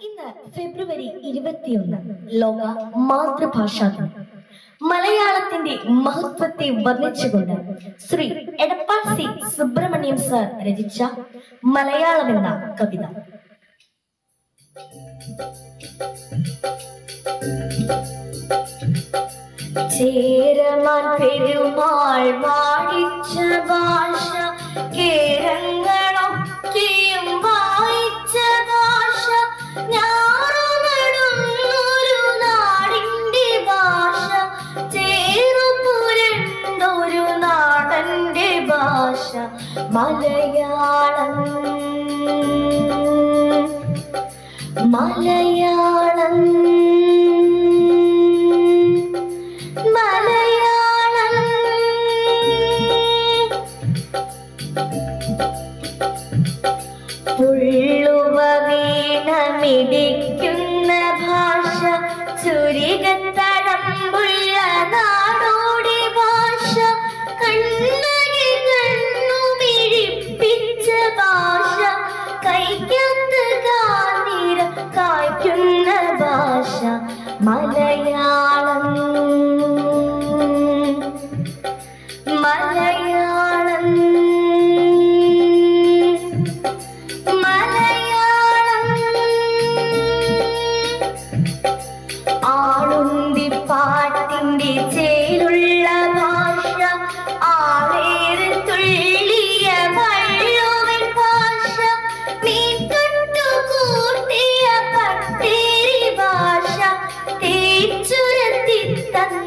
ഇന്ന് ഫെബ്രുവരി ഇരുപത്തിയൊന്ന് ലോക മാതൃഭാഷാ ദിനം. മലയാളത്തിന്റെ മഹത്വത്തെ വർണിച്ചുകൊണ്ട് ശ്രീ എടപ്പാൾ സി സുബ്രഹ്മണ്യം സർ രചിച്ച മലയാളം എന്ന കവിത. ചേരമാൻ പെരുമാൾ വാഴിച്ച ഭാഷ മലയാളം. മലയാളം. ഭാഷ ചുരികത്തടമ്പുള്ള മലയാളം മലയാളം. മലയാളം. പാട്ടിന്റെ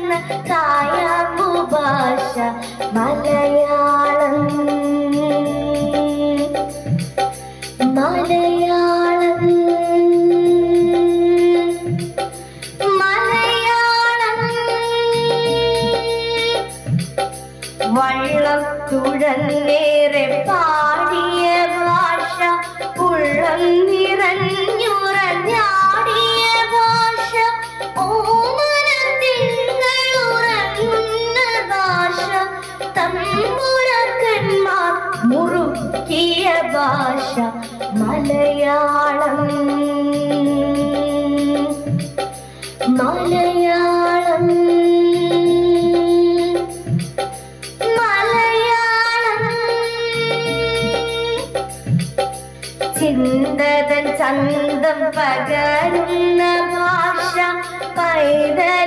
തന്ന കായാമ്പു ഭാഷ മലയാളം. മലയാളം. മലയാളം. വള്ളം നേരെ പാടിയ ഭാഷ ഉള്ളം നിറഞ്ഞുറഞ്ഞാടിയ മുറുക്കിയ ഭാഷ മലയാളം. മലയാളം. ചിന്തതൻ ചന്തം പകരുന്ന ഭാഷ പൈതലിൻ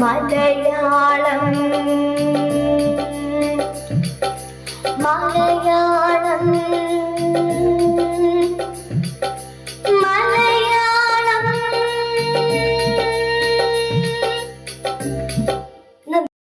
മലയാളം മലയാളം